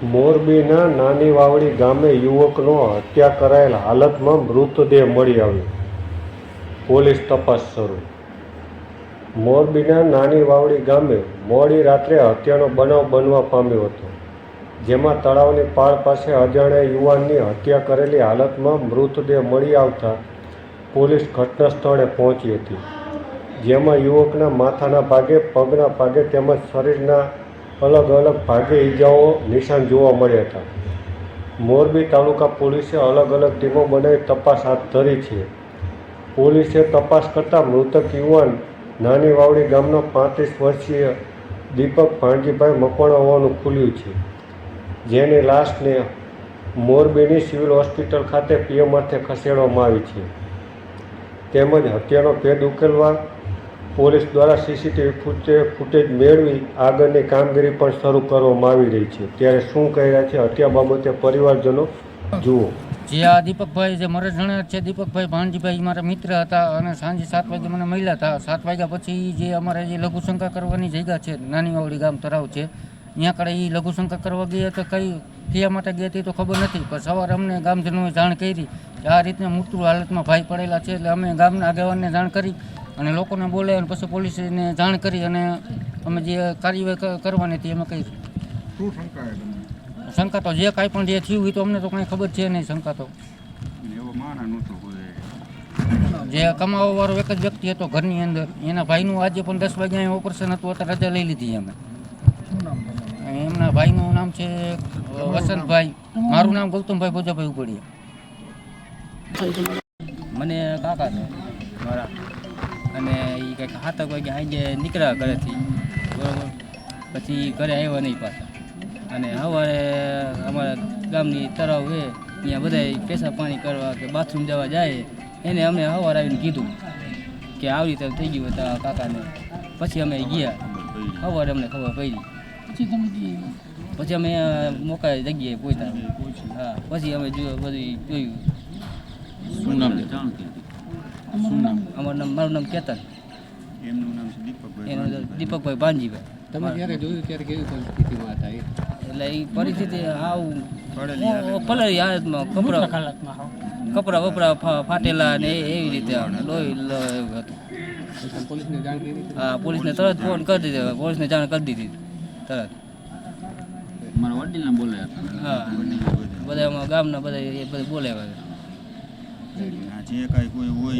મોરબીના નાની વાવડી ગામે યુવકનો હત્યા કરાયેલ હાલતમાં મૃતદેહ મળી આવ્યો. પોલીસ તપાસ શરૂ. મોરબીના નાની વાવડી ગામે મોડી રાત્રે હત્યાનો બનાવ બનવા પામ્યો હતો, જેમાં તળાવની પાળ પાસે અજાણ્યા યુવાનની હત્યા કરેલી હાલતમાં મૃતદેહ મળી આવતા પોલીસ ઘટના સ્થળે પહોંચી હતી, જેમાં યુવકના માથાના ભાગે, પગના ભાગે તેમજ શરીરના અલગ અલગ ભાગે ઈજાઓ નિશાન જોવા મળ્યા હતા. મોરબી તાલુકા પોલીસે અલગ અલગ ટીમો બનાવી તપાસ હાથ ધરી છે. પોલીસે તપાસ કરતા મૃતક યુવાન નાની વાવડી ગામનો પાંત્રીસ વર્ષીય દીપક ભાણજીભાઈ મકવાણા હોવાનું ખુલ્યું છે. જેની લાશને મોરબીની સિવિલ હોસ્પિટલ ખાતે પીએમ અર્થે ખસેડવામાં આવી છે. તેમજ હત્યાનો ભેદ ઉકેલવા પોલીસ દ્વારા સીસીટીવી ફૂટેજ ફૂટેજ મેળવી આગળની કામગીરી પણ શરૂ કરવામાં આવી રહી છે. ત્યારે શું કહી રહ્યા છે? હત્યા બાબતે પરિવારજનો, જુઓ. જે આ દીપકભાઈ જે મરજ જણા છે, દીપકભાઈ ભાણજીભાઈ મારા મિત્ર હતા અને સાંજે સાત વાગે મને મળ્યા હતા. સાત વાગ્યા પછી જે અમારે જે લઘુશંકા કરવાની જગ્યા છે, નાની વાવડી ગામ તરાવ છે, ત્યાં કડે એ લઘુશંકા કરવા ગયા તો કઈ ક્યાં માટે ગઈ હતી તો ખબર નથી, પણ સવારે અમને ગામજનોએ જાણ કરી કે આ રીતના મૃત્યુ હાલતમાં ભાઈ પડેલા છે, એટલે અમે ગામના આગેવાનને જાણ કરી અને લોકોને બોલે અને પછી પોલીસને જાણ કરી અને અમે જે કાર્યવાહી કરવાની હતી એમાં કરી શંકા છે તમને? શંકા તો જે કાંઈ પણ જે થયું હોય તો અમને તો કાંઈ ખબર છે નહીં શંકા તો. કોઈ. જે કમાવા વાળો એક જ વ્યક્તિ હતો ઘરની અંદર. એના ભાઈનું આજે પણ દસ વાગ્યા અહીં ઓપરેશન હતું અત્યારે રજા લઈ લીધી અમે એમના ભાઈનું નામ છે વસંતભાઈ. મારું નામ ગૌતમભાઈ ભોજાભાઈ ઉપડિયા. મને કાકા છે મારા. અને એ કંઈક સાતક વાગે સાંજે નીકળ્યા ઘરેથી. બરોબર? પછી ઘરે આવ્યા નહીં પાછા. અને સવારે અમારા ગામની તળાવ છે ત્યાં બધા પેશાબ પાણી કરવા કે બાથરૂમ જવા જાય. એને અમે સવારે આવીને કીધું કે આવી રીતે થઈ ગયું હતા કાકાને. પછી અમે ગયા. સવારે અમને ખબર પડી. પછી અમે મોકા જગ્યાએ પહોંચ્યા. હા પછી અમે જોયું બધું જોયું. શું નામ જાણ શું નામ અમારું નામ મારું નામ કેતન. એમનું નામ છે દીપકભાઈ એનું દીપકભાઈ ભાનજીભાઈ. તમે જ્યારે જોયું? ત્યારે કેવી પરિસ્થિતિમાં હતા એ એટલે એ પરિસ્થિતિ હાવ પલળી હાલતમાં કપરા કપડા વપડા ફા- ફાટેલા ને એવી રીતે લોહી લોહી એવું હતું. પોલીસને જાણ કરી હતી? હા પોલીસને તરત ફોન કરી દીધો. પોલીસને જાણ કરી દીધી. તરત. મારા વડીલને બોલાયા હતા. હા. બધા ગામના બધા એ બધા બોલાવ્યા જે કાંઈ કોઈ હોય